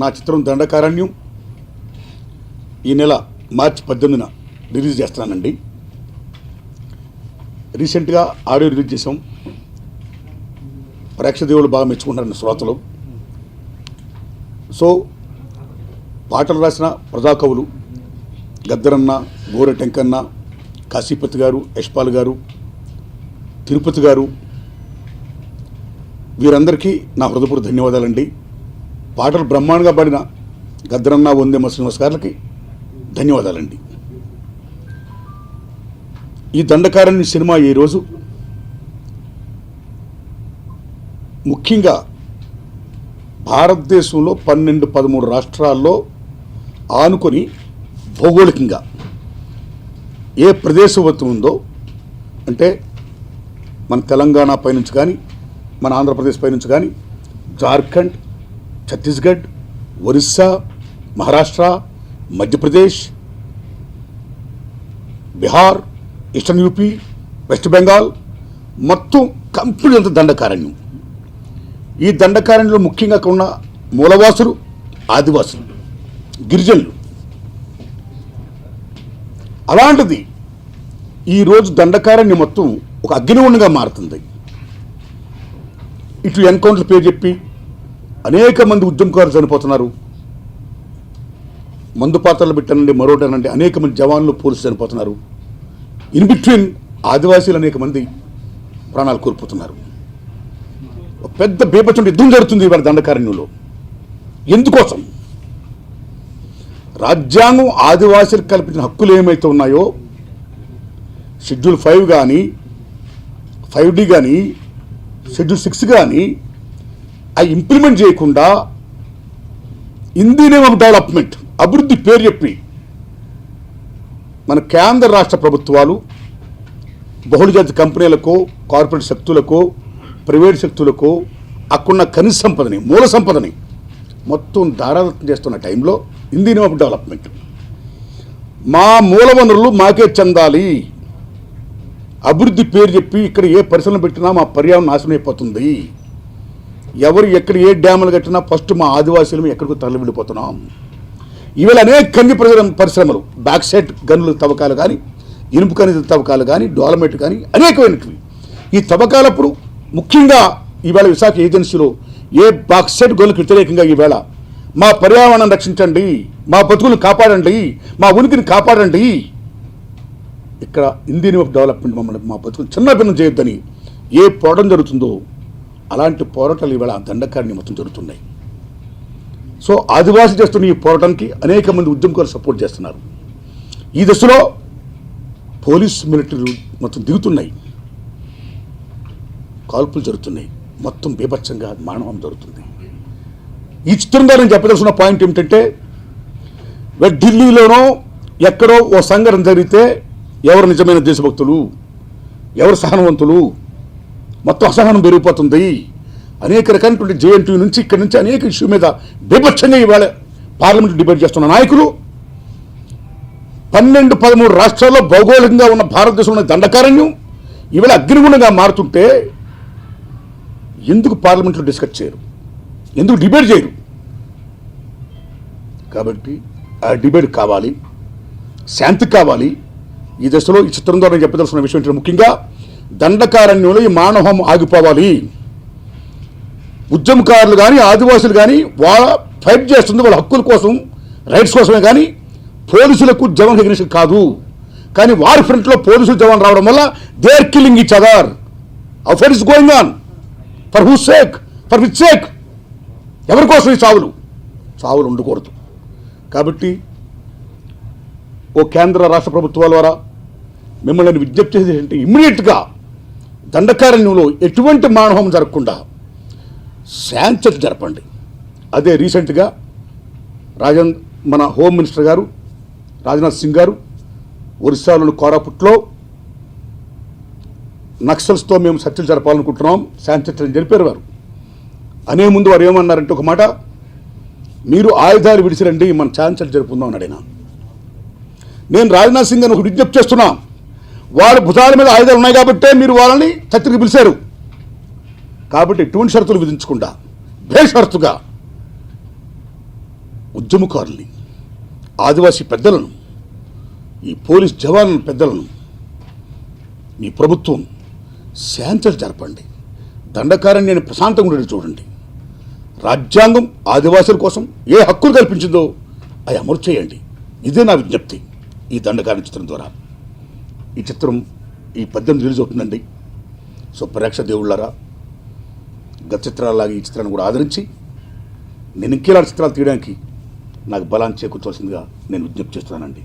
నా చిత్రం దండకారణ్యం. ఈ నెల మార్చి పద్దెనిమిదిన రిలీజ్ చేస్తున్నానండి. రీసెంట్గా ఆడియో రిలీజ్ చేసాం ప్రేక్షదేవులు బాగా మెచ్చుకుంటారని శ్రోతలు. సో పాటలు రాసిన ప్రజాకవులు గద్దరన్న గోరె టెంకన్న కాశీపతి గారు యశ్పాల్ గారు తిరుపతి గారు వీరందరికీ నా హృదయపూర్వక ధన్యవాదాలండి. పాటలు బ్రహ్మాండంగా పాడిన గద్దరన్న వందేమ శ్రీనివాస్ గారికి ధన్యవాదాలండి. ఈ దండకారణ్య సినిమా ఈరోజు ముఖ్యంగా భారతదేశంలో పన్నెండు పదమూడు రాష్ట్రాల్లో ఆనుకొని భౌగోళికంగా ఏ ప్రదేశవత్వం ఉందో అంటే మన తెలంగాణ పైనుంచి కానీ మన ఆంధ్రప్రదేశ్ పైనుంచి కానీ Jharkhand Chhattisgarh Orissa Maharashtra Madhya Pradesh Bihar eastern UP west Bengal మొత్తం కంపెనీ అంత దండకారణ్యం. ఈ దండకారణ్యంలో ముఖ్యంగా ఉన్న మూలవాసులు ఆదివాసులు గిరిజనులు. అలాంటిది ఈరోజు దండకారణ్యం మొత్తం ఒక అగ్నిగుండంగా మారుతుంది. ఇటు ఎన్కౌంటర్ పేరు చెప్పి అనేక మంది ఉద్యమకారులు చనిపోతున్నారు. మందు పాత్రలు పెట్టనండి మరోటనండి అనేక మంది జవాన్లు పోలీసులు చనిపోతున్నారు. ఇన్ బిట్వీన్ ఆదివాసీలు అనేక మంది ప్రాణాలు కోల్పోతున్నారు. ఒక పెద్ద బీభత్సం యుద్ధం జరుగుతుంది ఇవాళ దండకారణ్యంలో. ఎందుకోసం? రాజ్యాంగం ఆదివాసీలకు కల్పించిన హక్కులు ఏమైతే ఉన్నాయో షెడ్యూల్ ఫైవ్ కానీ ఫైవ్ డి కానీ షెడ్యూల్ సిక్స్ కానీ అవి ఇంప్లిమెంట్ చేయకుండా in the name of development అభివృద్ధి పేరు చెప్పి మన కేంద్ర రాష్ట్ర ప్రభుత్వాలు బహుళజాతి కంపెనీలకు కార్పొరేట్ శక్తులకు ప్రైవేట్ శక్తులకు అక్కడున్న ఖనిజ సంపదని మూల సంపదని మొత్తం దారాదత్తం చేస్తున్న టైంలో in the name of development మా మూల వనరులు మాకే చెందాలి. అభివృద్ధి పేరు చెప్పి ఇక్కడ ఏ పరిశ్రమ పెట్టినా మా పర్యావరణం నాశనం అయిపోతుంది. ఎవరు ఎక్కడ ఏ డ్యాములు కట్టినా ఫస్ట్ మా ఆదివాసీలు ఎక్కడికి తరలి వెళ్ళిపోతున్నాం ఇవాళ అనేక కంది పరిశ్రమలు బ్యాక్ సైడ్ గనుల తవ్వకాలు కానీ ఇనుపు ఖనిజ తవ్వకాలు కానీ డోలమెట్ కానీ అనేకమైనటివి. ఈ తవ్వకాలప్పుడు ముఖ్యంగా ఈవేళ విశాఖ ఏజెన్సీలో ఏ బాక్సైట్ గనులకు వ్యతిరేకంగా ఈవేళ మా పర్యావరణం రక్షించండి మా బతుకులు కాపాడండి మా ఉనికిని కాపాడండి. ఇక్కడ ఇండియన్ ఆఫ్ డెవలప్మెంట్ మమ్మల్ని మా బతుకులు చిన్న భిన్నం చేయొద్దని ఏ పోవడం జరుగుతుందో అలాంటి పోరాటాలు ఇవాళ దండకారిని మొత్తం జరుగుతున్నాయి. సో ఆదివాసీ చేస్తున్న ఈ పోరాటానికి అనేక మంది ఉద్యమకారులు సపోర్ట్ చేస్తున్నారు. ఈ దశలో పోలీస్ మిలిటరీలు మొత్తం దిగుతున్నాయి. కాల్పులు జరుగుతున్నాయి. మొత్తం బీభత్సంగా మానవం జరుగుతుంది. ఈ చిత్రం ద్వారా నేను చెప్పదలసిన పాయింట్ ఏమిటంటే ఢిల్లీలోనో ఎక్కడో ఓ సంఘటన జరిగితే ఎవరు నిజమైన దేశభక్తులు? ఎవరు సహనవంతులు? మొత్తం అసహనం పెరిగిపోతుంది. అనేక రకాలైనటువంటి జేఎన్టీ నుంచి ఇక్కడి నుంచి అనేక ఇష్యూ మీద బీభత్సంగా ఇవాళ పార్లమెంట్ డిబేట్ చేస్తున్న నాయకులు. పన్నెండు పదమూడు రాష్ట్రాల్లో భౌగోళికంగా ఉన్న భారతదేశంలో దండకారణ్యం. ఇవాళ అగ్నిగుణంగా మారుతుంటే ఎందుకు పార్లమెంట్లో డిస్కస్ చేయరు? ఎందుకు డిబేట్ చేయరు? కాబట్టి ఆ డిబేట్ కావాలి. శాంతి కావాలి. ఈ దశలో ఈ చిత్రం ద్వారా నేను చెప్పదలసిన విషయం ఏంటంటే ముఖ్యంగా దండకారణ్యంలో ఈ మానవం ఆగిపోవాలి. ఉద్యమకారులు కానీ ఆదివాసులు కానీ వాళ్ళ ఫైట్ చేస్తుంది వాళ్ళ హక్కుల కోసం రైట్స్ కోసమే కానీ పోలీసులకు జవాన్ ఎగ్నిషన్ కాదు. కానీ వారి ఫ్రంట్లో పోలీసులు జవాన్ రావడం వల్ల they are killing each other affair is going on for who sake for which sake ఎవరి కోసం ఈ చావులు చావులు ఉండకూడదు. కాబట్టి ఓ కేంద్ర రాష్ట్ర ప్రభుత్వాల ద్వారా మిమ్మల్ని విజ్ఞప్తి చేసేటంటే ఇమ్మీడియట్గా దండకారణ్యంలో ఎటువంటి మానవం జరగకుండా శాంతి జరపండి. అదే రీసెంట్గా రాజన్ మన హోమ్ మినిస్టర్ గారు రాజ్నాథ్ సింగ్ గారు ఒరిస్సాలోని కోరాపుట్లో నక్సల్స్తో మేము చర్చలు జరపాలనుకుంటున్నాం శాంతి చర్చలు జరిపారు వారు. అనే ముందు వారు ఏమన్నారంటే ఒక మాట మీరు ఆయుధాలు విడిచిరండి మన ఛాన్సల్ జరుపుకుందాం అని ఆయన నేను రాజ్నాథ్ సింగ్ అని ఒక విజ్ఞప్తి చేస్తున్నా. వాళ్ళ భుజాల మీద ఆయుధాలు ఉన్నాయి కాబట్టే మీరు వాళ్ళని చర్చకు పిలిచారు. కాబట్టి ఎటువంటి షరతులు విధించకుండా బేషరతుగా ఉద్యమకారుల్ని ఆదివాసీ పెద్దలను ఈ పోలీస్ జవాన్ల పెద్దలను మీ ప్రభుత్వం శాంతలు జరపండి. దండకారణ్యాన్ని ప్రశాంతంగా ఉండేది చూడండి. రాజ్యాంగం ఆదివాసుల కోసం ఏ హక్కులు కల్పించిందో అవి అమలు చేయండి. ఇదే నా విజ్ఞప్తి ఈ దండకారణ్య చిత్రం ద్వారా. ఈ చిత్రం ఈ పద్యం రిలీజ్ అవుతుందండి. సో ప్రేక్ష దేవుళ్ళారా గత చిత్రాలలాగా ఈ చిత్రాన్ని కూడా ఆదరించి నేను ఇంకేలాంటి చిత్రాలు తీయడానికి నాకు బలాన్ని చేకూర్చవలసిందిగా నేను విజ్ఞప్తి చేస్తున్నానండి.